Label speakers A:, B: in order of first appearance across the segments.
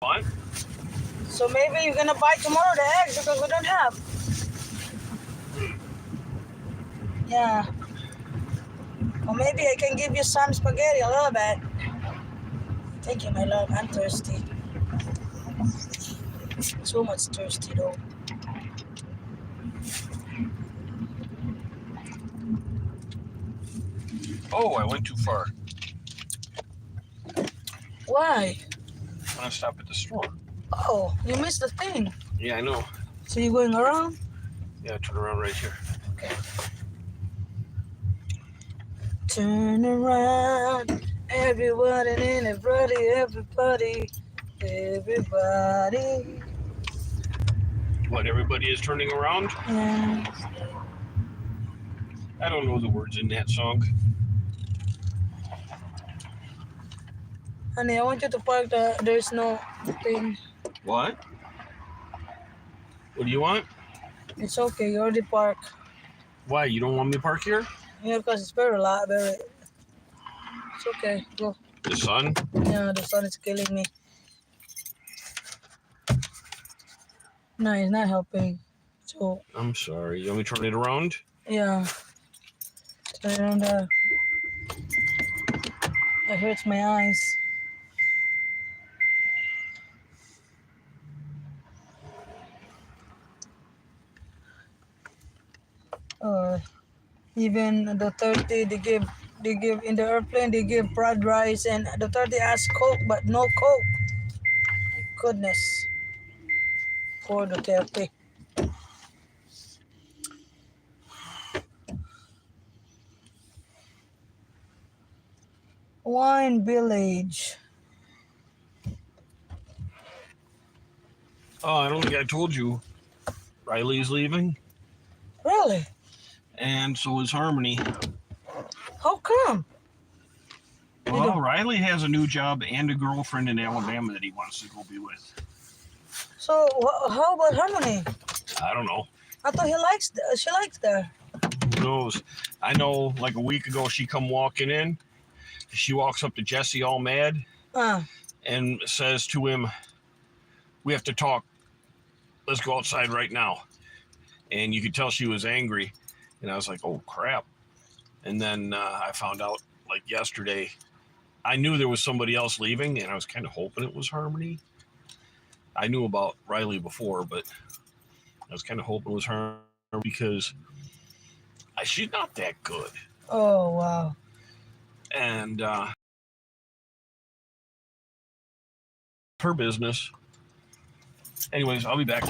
A: What?
B: So maybe you're gonna buy tomorrow the eggs because we don't have. Yeah. Or maybe I can give you some spaghetti a little bit. Thank you, my love. I'm thirsty. So much thirsty though.
A: Oh, I went too far.
B: Why?
A: I'm gonna stop at the store.
B: Oh, you missed the thing.
A: Yeah, I know.
B: So you're going around?
A: Yeah, turn around right here.
B: Okay. Turn around, everyone and everybody, everybody, everybody.
A: What? Everybody is turning around.
B: Yeah.
A: I don't know the words in that song.
B: Honey, I want you to park the. There's no thing.
A: What? What do you want?
B: It's okay. You already parked.
A: Why? You don't want me to park here?
B: Yeah, because it's very loud. Very. It's okay. Go.
A: The sun?
B: Yeah, the sun is killing me. No, it's not helping. So
A: I'm sorry. You want me to turn it around?
B: yeah. Turn on the. Uh, it hurts my eyes. Uh, even the 30 they give they give in the airplane they give fried rice and the 30 asked coke but no coke. My goodness. Poor Duterte wine village.
A: Oh, I don't think I told you. Riley's leaving,
B: really
A: and so is Harmony.
B: how come
A: Well, Riley has a new job and a girlfriend in Alabama that he wants to go be with.
B: so wh- how about harmony
A: I don't know.
B: i thought he likes th- she likes there
A: Who knows? I know like a week ago she come walking in. She walks up to Jesse all mad
B: uh
A: and says to him, We have to talk. Let's go outside right now. And you could tell she was angry. And I was like, Oh crap. And then uh, I found out like yesterday, I knew there was somebody else leaving and I was kind of hoping it was Harmony. I knew about Riley before, but I was kind of hoping it was her because I, she's not that good.
B: oh wow
A: and uh, her business. Anyways, I'll be back.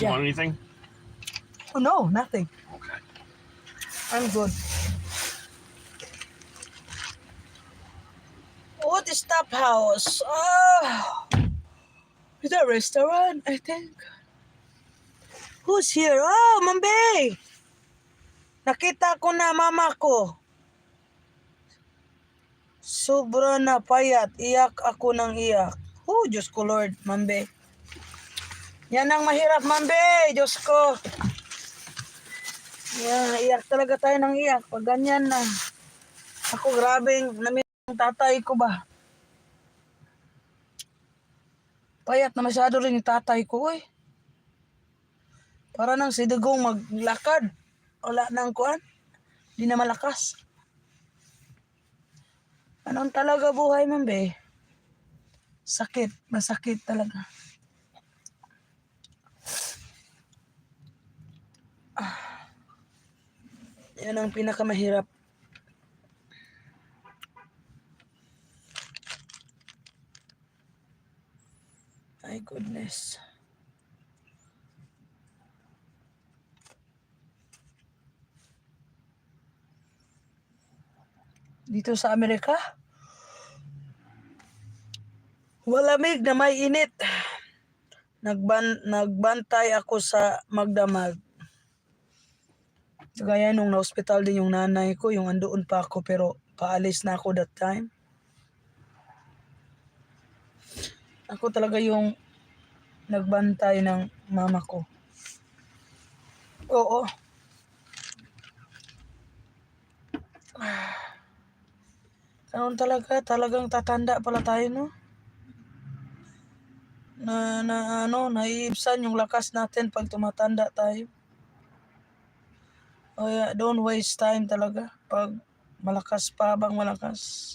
A: You want anything?
B: oh no nothing. I'm good. What is Tap House? Oh, is that restaurant? I think. Who's here? Oh, Mambe! Nakita ko na mama ko. Sobra na payat. Iyak ako ng iyak. Oh, Diyos ko Lord, Mambe. Yan ang mahirap, Mambe. Diyos ko. Yeah, iyak talaga tayo ng iyak pag ganyan na. Ako grabing namiss ang tatay ko ba. Payat na masyado rin yung tatay ko eh. Para nang si Dugong maglakad. Wala nang kuan. Di na malakas. Anong talaga buhay man be? Sakit. Masakit talaga. Yan ang pinakamahirap. My goodness. Dito sa Amerika, walamig na may init. Nagban nagbantay ako sa magdamag. Gaya nung na-hospital din yung nanay ko, yung andoon pa ako pero paalis na ako that time. Ako talaga yung nagbantay ng mama ko. Oo. Ganun talaga, talagang tatanda pala tayo, no? na, na ano, naiibsan yung lakas natin pag tumatanda tayo. Kaya don't waste time talaga pag malakas pa habang malakas.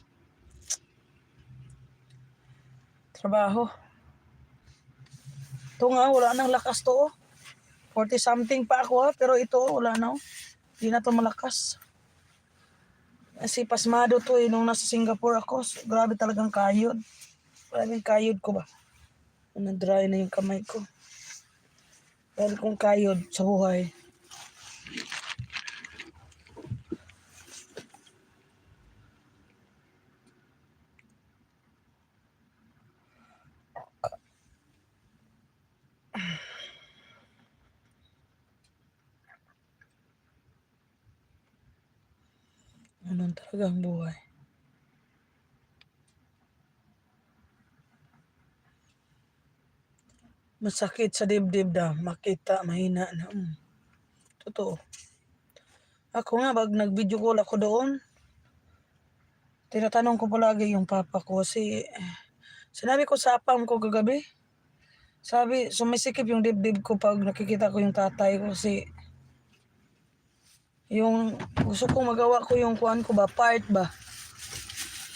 B: Trabaho. Ito nga, wala nang lakas to. oh. 40 something pa ako ha, pero ito wala na. oh. Hindi na to malakas. Kasi pasmado to eh, nung nasa Singapore ako. So, grabe talagang kayod. Maraming kayod ko ba? Na-dry na yung kamay ko. Dahil kong kayod sa buhay. Ganun talaga ang buhay. Masakit sa dibdib na makita, mahina na. Mm. Totoo. Ako nga, pag nag-video call ako doon, tinatanong ko palagi yung papa ko kasi sinabi ko sa apam ko kagabi, sabi, sumisikip yung dibdib ko pag nakikita ko yung tatay ko kasi yung gusto ko magawa ko yung kuan ko ba, part ba.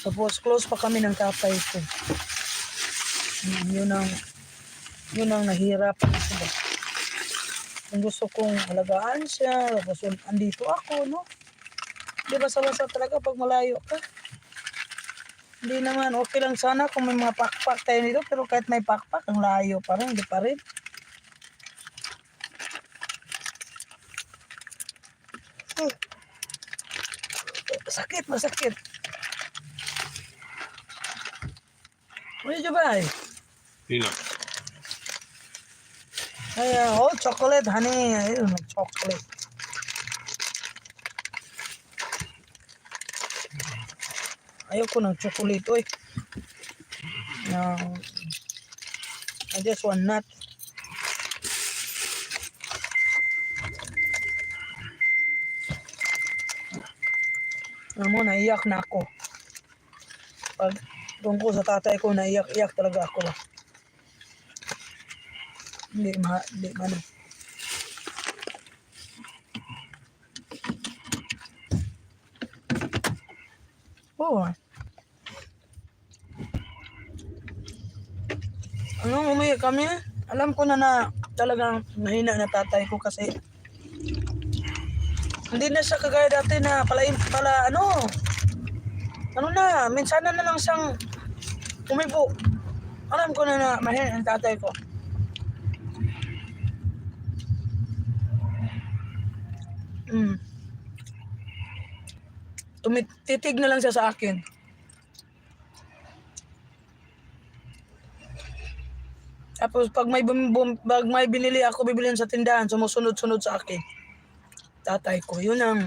B: Tapos close pa kami ng tatay ko. Yun ang yun ang nahirapan ako ba. Kung gusto kong alagaan siya, tapos andito ako, no? Di ba basa talaga pag malayo ka? Hindi naman, okay lang sana kung may mga pakpak tayo dito, pero kahit may pakpak, ang layo pa rin, hindi pa rin. Sakit, masakit. Medyo ba eh?
A: Sino?
B: Ay, ah, oh, chocolate, honey. Ayun, chocolate. Ayoko ng chocolate, oy. No. I just want nut. Alam mo, naiyak na ako. Pag tungkol sa tatay ko, naiyak-iyak talaga ako. Hindi ma, hindi ano. Oo. ah. Ano, umuwi kami. Alam ko na na talagang mahina na tatay ko kasi hindi na siya kagaya dati na pala, pala ano, ano na, minsan na lang siyang umibo. Alam ko na na mahina ang tatay ko. Mm. Tumititig na lang siya sa akin. Tapos pag may, bum, bum- pag may binili ako, bibilin sa tindahan, sumusunod-sunod sa akin. Tatay ko. Yun ang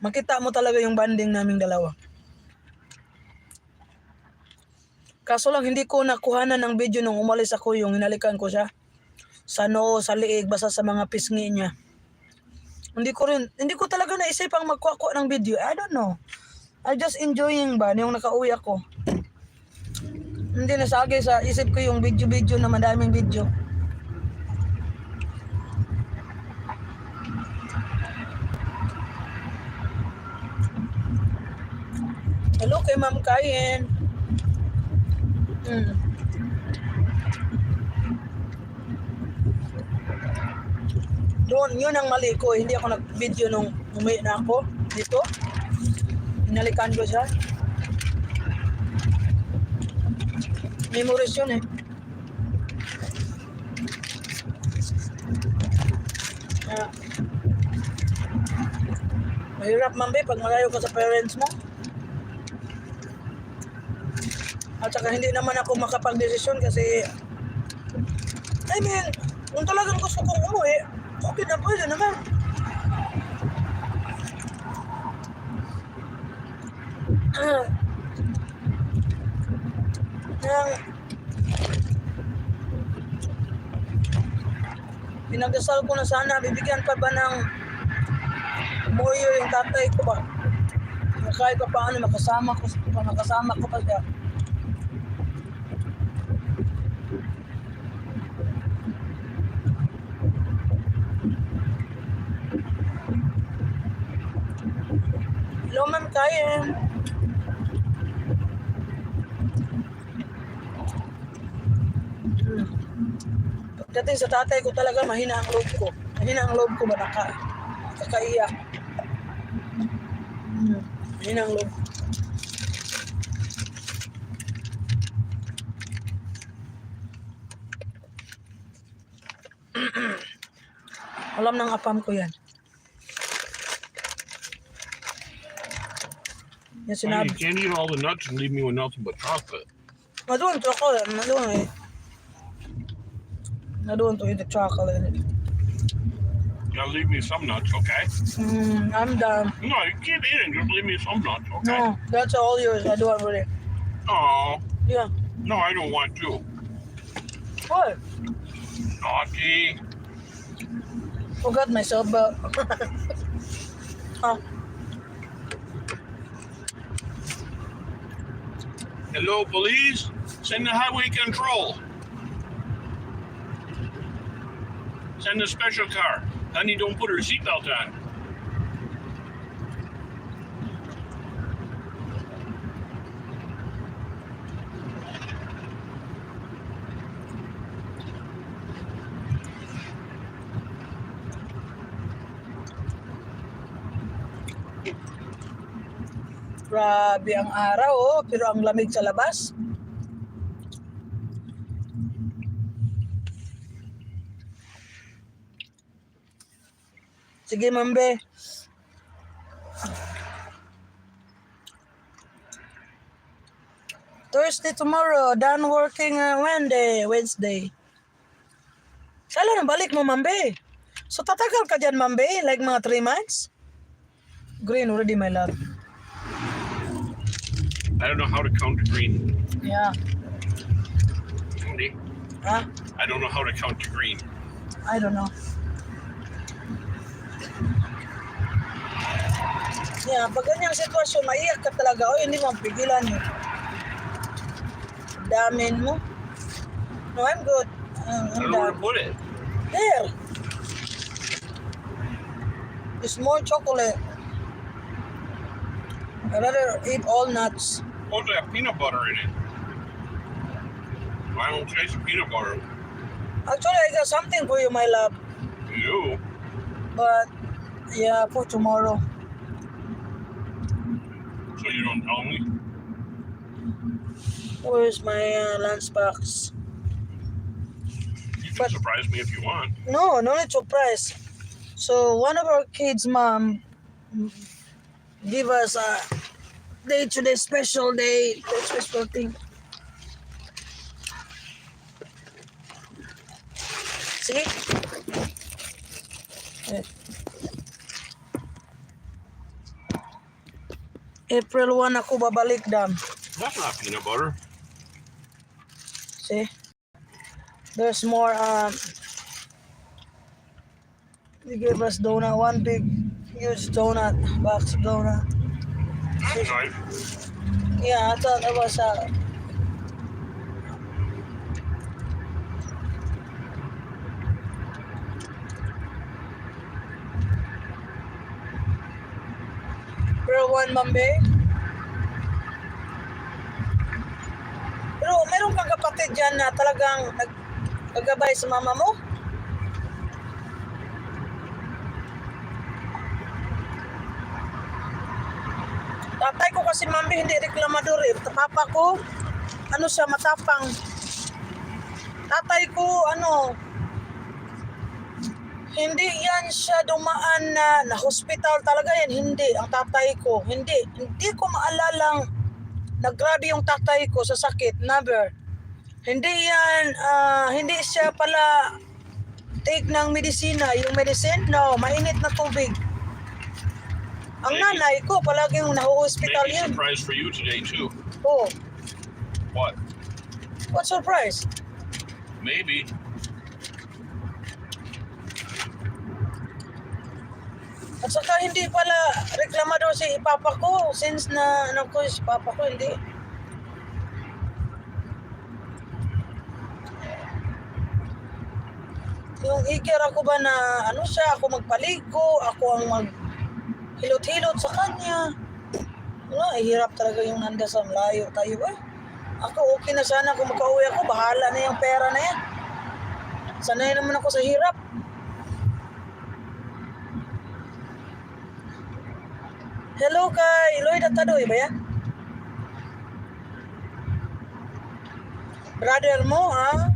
B: makita mo talaga yung banding naming dalawa. Kaso lang hindi ko nakuhanan ng video nung umalis ako yung hinalikan ko siya. Sa noo, sa liig, basta sa mga pisngi niya. Hindi ko rin, hindi ko talaga naisip ang magkuha ng video. I don't know. I just enjoying ba yung nakauwi ako. Hindi nasagay sa isip ko yung video-video na madaming video. Hello kay Ma'am Kayen. Hmm. Doon, yun ang mali ko. Hindi ako nag-video nung umuwi na ako dito. Hinalikan ko siya. Memories yun eh. Ah. mahirap man be pag malayo ka sa parents mo. At saka hindi naman ako makapag-desisyon kasi I mean, kung talagang gusto kong umuwi, okay na pwede naman. Ang pinagdasal ko na sana, bibigyan pa ba ng moyo yung tatay ko ba? Kahit pa paano makasama ko, makasama ko pa siya. Hmm. Pagdating sa tatay ko talaga, mahina ang loob ko. Mahina ang loob ko ba naka, kakaiyak. Mahina ang loob. Alam ng apam ko yan. Sinabi.
A: you can't eat all the nuts and leave me with nothing but chocolate.
B: Nadoon to ako. Nadoon eh. Nadoon to eat the chocolate.
A: You gotta leave me some nuts, okay?
B: Mm, I'm done.
A: No, you keep eating. Just leave me some nuts, okay?
B: No, that's all yours. I don't really.
A: Oh,
B: Yeah.
A: no, I don't want to.
B: What?
A: Naughty.
B: Forgot myself, but. oh,
A: Hello, police. Send the highway control. Send the special car. Honey, don't put her seatbelt on.
B: Grabe ang araw, oh, pero ang lamig sa labas. Sige, mambe. Thursday tomorrow, done working uh, Wednesday, Wednesday. Kailan ang balik mo, mambe? So tatagal ka dyan, mambe? Like mga 3 months? Green already, my love.
A: I don't know how to count to green.
B: Yeah.
A: Honey,
B: Huh?
A: I don't know how to count to green.
B: I don't know. Yeah, pag ganyang sitwasyon, maiyak ka talaga. O, hindi mo pigilan mo. Damin mo. No, I'm good. Um,
A: I
B: I'm
A: don't know where
B: done.
A: put it.
B: There. It's more chocolate. I'd rather eat all nuts.
A: Supposed to have peanut butter in it. I don't taste the peanut butter.
B: Actually, I got something for you, my love.
A: You.
B: But, yeah, for tomorrow.
A: So you don't tell me.
B: Where's my uh, lunchbox?
A: You can
B: But-
A: surprise me if you want.
B: No, no need surprise. So one of our kids' mom give us a day today special day, day special thing. See? Eh. April 1 ako babalik dam.
A: That's not peanut butter.
B: See? There's more um they gave us donut, one big huge donut, box of donut.
A: Nice.
B: Yeah, I thought it was uh Pero one Mambe. Pero meron kang kapatid dyan na talagang nagkagabay sa mama mo? Kasi mami hindi reklamador eh. Papa ko, ano siya, matapang. Tatay ko, ano, hindi yan siya dumaan na, na hospital talaga yan. Hindi, ang tatay ko. Hindi, hindi ko maalalang naggrabe yung tatay ko sa sakit. Never. Hindi yan, ah, hindi siya pala take ng medisina. Yung medicine, no, mainit na tubig. Ang nanay ko, palaging nahu-hospital
A: Maybe
B: yan.
A: surprise for you today too.
B: Oh,
A: What?
B: what surprise?
A: Maybe.
B: At saka hindi pala reklamador si papa ko since na ano ko si papa ko hindi. Yung ikir ako ba na ano siya, ako magpaligo, ako ang mag hilot-hilot sa kanya. Eh, hirap talaga yung nanda sa malayo tayo eh. Ako okay na sana kung makauwi ako, bahala na yung pera na yan. Sanay naman ako sa hirap. Hello kay Lloyd at Tadoy ba yan? Brother mo ha?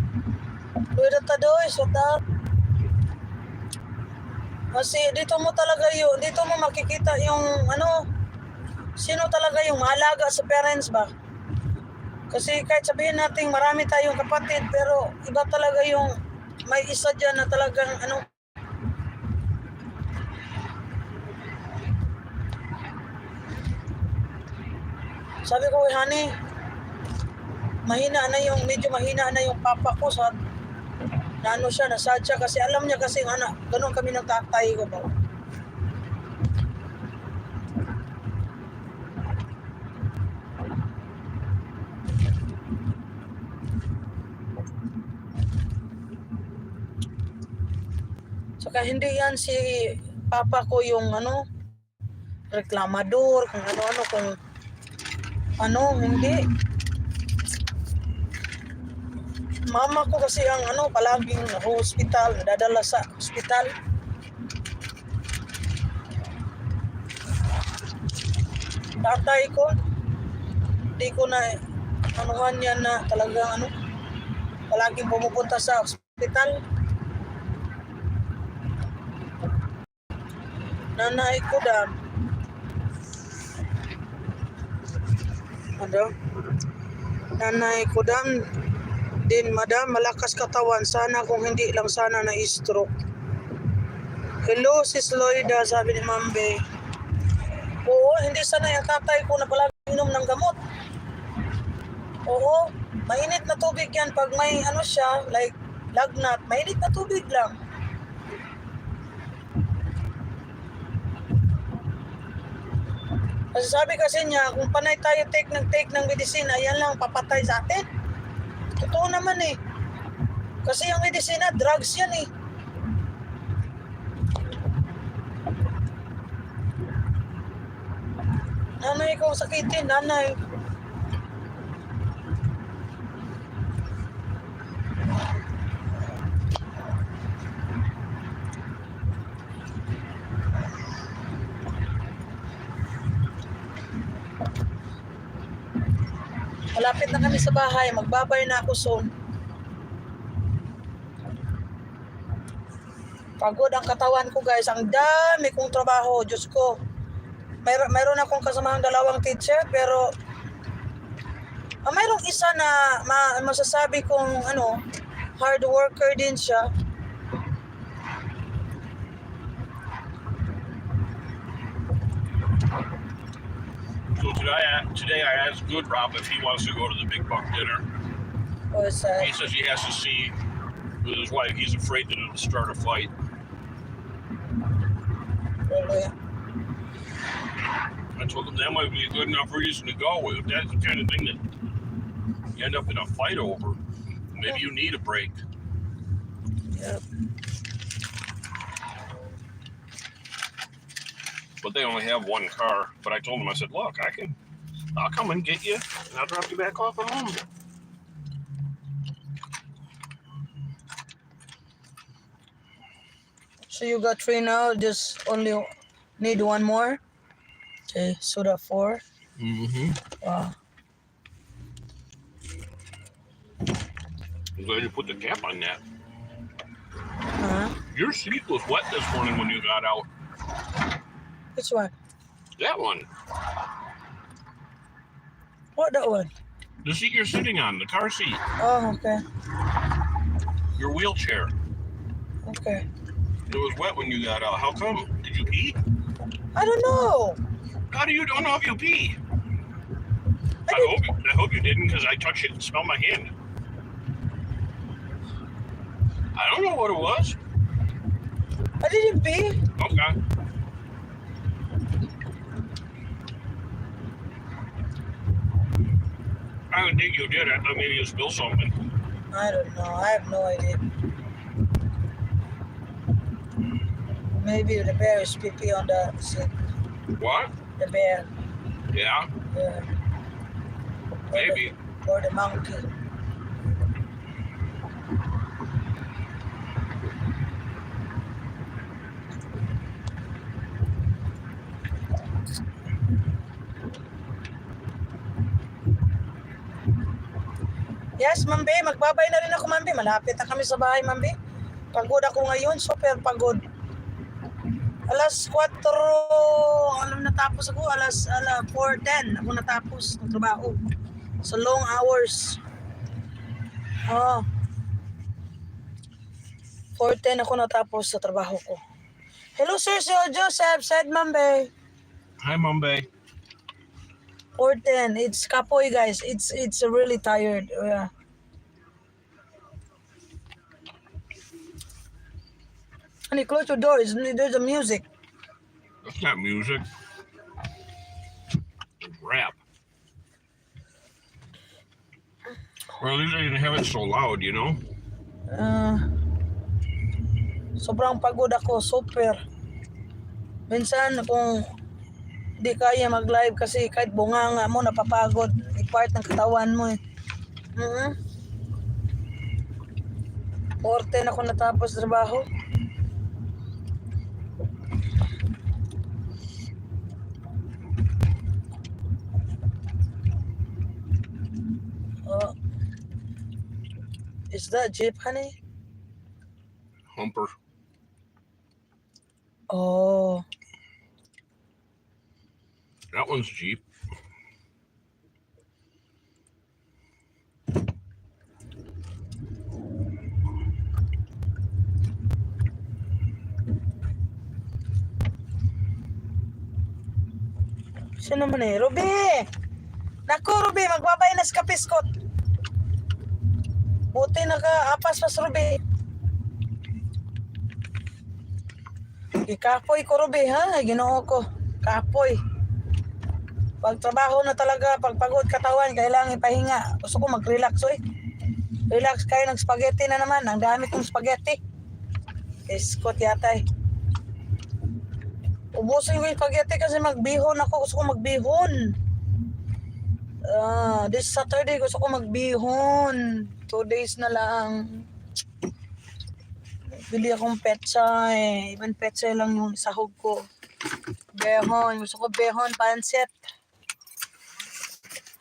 B: Lloyd at Tadoy, shut up. Kasi dito mo talaga yun, dito mo makikita yung ano, sino talaga yung mahalaga sa parents ba? Kasi kahit sabihin natin marami tayong kapatid, pero iba talaga yung may isa dyan na talagang ano, sabi ko, "Uy, honey, mahina na yung, medyo mahina na yung papa ko sa na ano siya, nasadya kasi alam niya kasi anak, ganun kami ng tatay ko ba. Saka hindi yan si papa ko yung ano, reklamador, kung ano-ano, kung ano, hindi. Mama ko kasi ang ano, palaging hospital, nadadala sa hospital. Tatay ko, di ko na anuhan yan na talagang ano, palaging pumupunta sa hospital. Nanay ko dam. Ano? Nanay ko dam, din madam, malakas katawan. Sana kung hindi lang sana na stroke. Hello, sis Lloyda, sabi ni Mambe. Oo, hindi sana yung tatay ko na palagi inom ng gamot. Oo, mainit na tubig yan pag may ano siya, like lagnat, mainit na tubig lang. Kasi sabi kasi niya, kung panay tayo take ng take ng medisina, yan lang papatay sa atin. Totoo naman eh. Kasi yung medisina, drugs yan eh. Nanay ko sakitin, nanay. Kami sa bahay, magbabay na ako soon. Pagod ang katawan ko guys, ang dami kong trabaho, Diyos ko. Mayroon, mayroon akong kasamahang dalawang teacher, pero ah, mayroong isa na ma, masasabi kong ano, hard worker din siya.
A: So today, I, today I asked Good Rob if he wants to go to the big buck dinner.
B: O sa,
A: He says he has to see with his wife. He's afraid that it'll start a fight.
B: really,
A: I told him that might be a good enough reason to go. If that's the kind of thing that you end up in a fight over, maybe you need a break.
B: yep.
A: But they only have one car. But I told them, I said, look, I can, I'll come and get you, and I'll drop you back off at home.
B: So you got three now, just only need one more. Okay, so soda four.
A: Mm-hmm.
B: Wow.
A: I'm glad you put the cap on that.
B: Huh?
A: Your seat was wet this morning when you got out.
B: Which one?
A: That one,
B: What that one?
A: the seat you're sitting on, the car seat,
B: Oh, okay.
A: your wheelchair.
B: Okay.
A: It was wet when you got out. How come? Did you pee?
B: I don't know.
A: How do you don't know if you pee?
B: I
A: I hope I hope you didn't because I touched it and smelled my hand. I don't know what it was.
B: I didn't pee.
A: Okay. I would think you did. I thought maybe you spilled something.
B: I don't know. I have no idea. Maybe the bear is pee on the seat.
A: What?
B: The bear.
A: Yeah,
B: Yeah.
A: maybe.
B: Or the monkey. Mambi. Magbabay na rin ako, Mambi. Malapit na kami sa bahay, Mambi. Pagod ako ngayon. Super pagod. Alas 4, alam natapos ako. Alas, ala, 4.10 ako natapos ng trabaho. Sa long hours. Oo. 4.10 ako natapos sa trabaho ko. Hello, Sir Sir Joseph. Said Mambe.
A: Hi, Mumbai.
B: 4.10. It's kapoy, guys. It's it's really tired. Yeah. Honey, close your door. It's, there's a music.
A: That's not music. It's rap. Or at least I didn't have it so loud, you know?
B: Ah, sobrang pagod ako, super. Minsan kung di kaya mag-live kasi kahit bunganga mo napapagod, i-part ng katawan mo eh. Mhm. 4:10 ako natapos trabaho. Oh. Is that Jeep, honey?
A: Humper.
B: Oh.
A: That one's Jeep.
B: Sino man eh? Ruby! Naku, Ruby, magbabay na sa kapiskot. Buti naka-apas pa sa Ruby. Ikapoy ko, Ruby, ha? Ginoo ko. Kapoy. Pag trabaho na talaga, pag pagod katawan, kailangan ipahinga. Gusto ko mag-relax, oy. Relax kayo ng spaghetti na naman. Ang dami kong spaghetti. Iskot yata eh. Ubusin ko yung spaghetti kasi magbihon ako. Gusto ko magbihon. Ah, this Saturday gusto ko magbihon. Two days na lang. Bili akong petsa eh. Even petsa lang yung sahog ko. Behon. Gusto ko behon, pansit.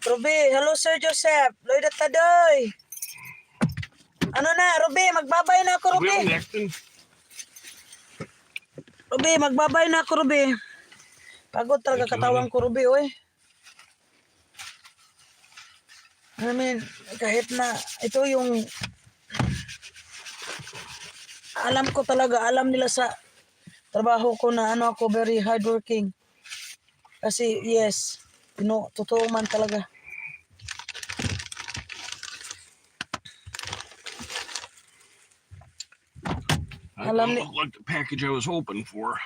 B: Ruby, hello Sir Joseph. Lloyd at Tadoy. Ano na, Ruby, magbabay na ako, Ruby. Ruby, magbabay na ako, Ruby. Pagod talaga katawan ko, Ruby, oy. I mean, kahit na ito yung alam ko talaga, alam nila sa trabaho ko na ano ako very hardworking. Kasi yes, you know, totoo man talaga.
A: That
B: Alam ni-
A: like the package I was hoping for.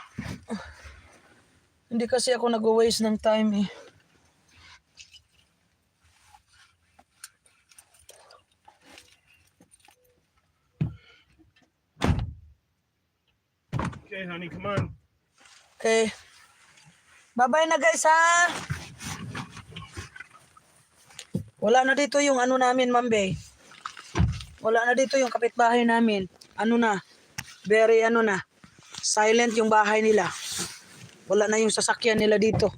B: Hindi kasi ako nag-waste ng time eh.
A: Okay, honey, come on.
B: Okay. Bye-bye na guys ha. Wala na dito yung ano namin, Mambe. Wala na dito yung kapitbahay namin. Ano na? Very ano na. Silent yung bahay nila. Wala na yung sasakyan nila dito.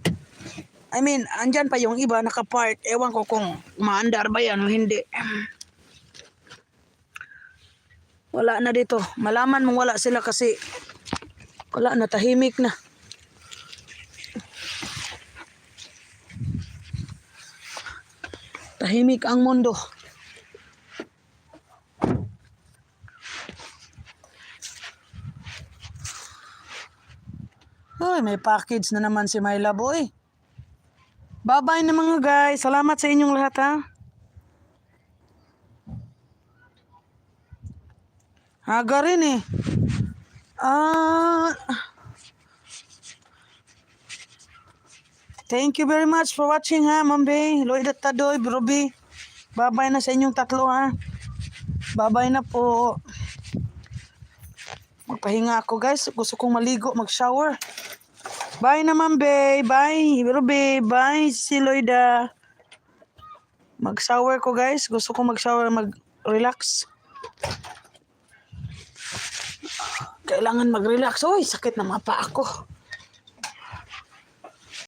B: I mean, andyan pa yung iba nakapark. Ewan ko kung maandar ba yan o hindi. Wala na dito. Malaman mong wala sila kasi wala na, tahimik na. Tahimik ang mundo. Uy, may package na naman si Myla Boy. Bye-bye na mga guys. Salamat sa inyong lahat ha. Haga rin eh. Ah... Thank you very much for watching ha, Mambe. Lloyd at Tadoy, Broby. Babay na sa inyong tatlo ha. Babay na po. Magpahinga ako guys. Gusto kong maligo, mag-shower. Bye naman, babe. Bye. Ruby. Bye, si Loida. Mag-shower ko, guys. Gusto ko mag-shower, mag-relax. Kailangan mag-relax. Uy, sakit na mapa ako.